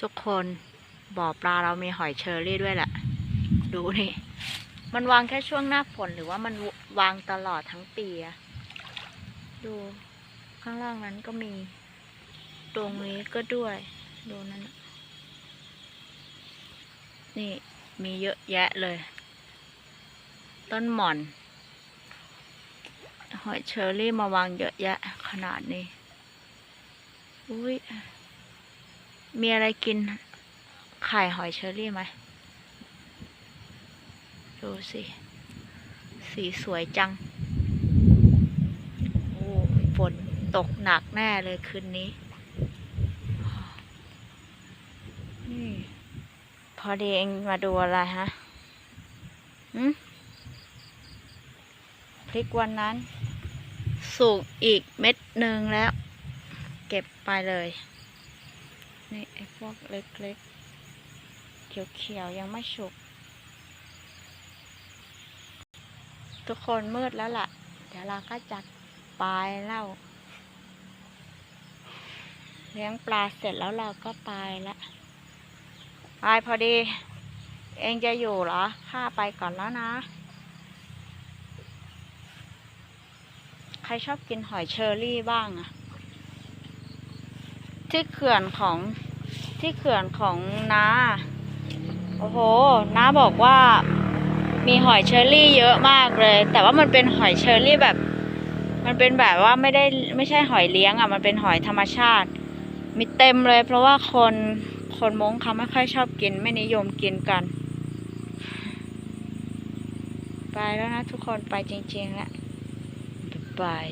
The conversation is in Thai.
ทุกคนบ่อปลาเรามีหอยเชอรี่ด้วยแหละ ดูนี่ มันวางแค่ช่วงหน้าฝนหรือว่ามันวางตลอดทั้งปีอะดูข้างล่างนั้นก็มี ตรงนี้ก็ด้วย ดูนั่นนี่มีเยอะแยะเลย ต้นหม่อน หอยเชอรี่มาวางเยอะแยะขนาดนี้ อุ้ย มีอะไรกินไข่หอยเชอรี่ไหม ดูสิ สีสวยจัง โอ้ฝนตกหนักแน่เลยคืนนี้ นี่พอดีเองมาดูอะไรฮะหืมพริกวันนั้นสุกอีกเม็ดหนึ่งแล้ว เก็บไปเลย นี่ไอ้พวกเล็กๆ เขียวๆ ยังไม่สุก ทุกคนมืดแล้วล่ะ เดี๋ยวเราก็จัดปลายแล้วเลี้ยงปลาเสร็จแล้วเราก็ไปละไปพอดี เองจะอยู่เหรอ ข้าไปก่อนแล้วนะ ใครชอบกินหอยเชอรี่บ้างอะ ที่เขื่อนของที่เขื่อนของน้าโอ้โหน้าบอกว่ามีหอยเชอรี่เยอะมากเลย แต่ว่ามันเป็นหอยเชอรี่แบบ มันเป็นแบบว่าไม่ได้ไม่ใช่หอยเลี้ยงอะ มันเป็นหอยธรรมชาติ มีเต็มเลย เพราะว่าคนคนมงเขาไม่ค่อยชอบกิน ไม่นิยมกินกัน ไปแล้วนะทุกคนไปจริงๆแล้วบ๊ายบาย